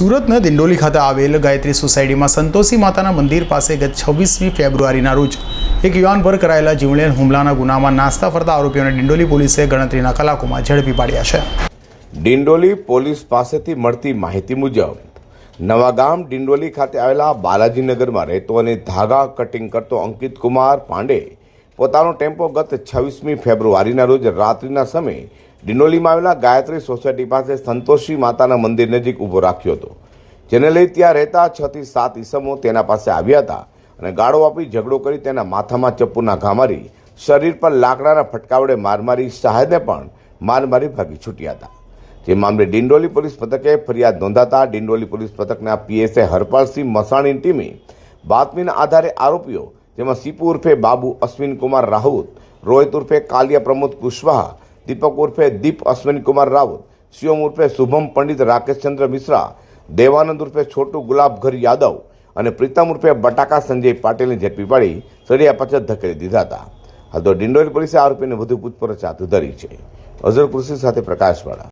સુરતના દિંડોલી ખાતે આવેલ ગાયત્રી સોસાયટીમાં સંતોષી માતાના મંદિર પાસે ગત છવ્વીસમી ફેબ્રુઆરીના રોજ એક યુવાન પર કરાયેલા જીવલેણ હુમલાના ગુનામાં નાસ્તા ફરતા આરોપીઓને દિંડોલી પોલીસે ગણતરીના કલાકોમાં ઝડપી પાડ્યા છે. ડિંડોલી પોલીસ પાસેથી મળતી માહિતી મુજબ, નવાગામ ડિંડોલી ખાતે આવેલા બાલાજીનગરમાં રહેતો અને ધાગા કટિંગ કરતો અંકિત કુમાર પાંડે પોતાનો ટેમ્પો ગત છવ્વીસમી ફેબ્રુઆરીના રોજ રાત્રિના સમયે ડિંડોલીમાં આવેલા ગાયત્રી સોસાયટી પાસે સંતોષી માતાના મંદિર નજીક ઊભો રાખ્યો હતો, જેને લઈ ત્યાં રહેતા છ થી સાત ઈસમો તેના પાસે આવ્યા હતા અને ગાળો આપી ઝઘડો કરી તેના માથામાં ચપ્પુના ઘા મારી, શરીર પર લાકડાના ફટકાવડે માર મારી શાહેદને પણ માર મારી ભાગી છૂટ્યા હતા. જે મામલે ડિંડોલી પોલીસ પથકે ફરિયાદ નોંધાતા ડિંડોલી પોલીસ પથકના પીએસએ હરપાલસિંહ મસાણીની ટીમે બાતમીના આધારે આરોપીઓ, જેમાં સીપુ ઉર્ફે બાબુ અશ્વિન કુમાર રાહુત, રોહિત ઉર્ફે કાલિયા પ્રમોદ કુશવાહા દીપક ઉર્ફે દીપ અશ્વિન કુમાર રાઉત, શિવમ ઉર્ફે શુભમ પંડિત રાકેશચંદ્ર મિશ્રા, દેવાનંદ ઉર્ફે છોટુ ગુલાબઘર યાદવ અને પ્રીતમ ઉર્ફે બટાકા સંજય પાટીલને ઝડપી પાડી સળિયા પાછળ ધકેલી દીધા હતા. હાલ તો ડિંડોરી પોલીસે આરોપીને વધુ પૂછપરછ હાથ ધરી છે. અઝર કૃષિ સાથે પ્રકાશવાળા.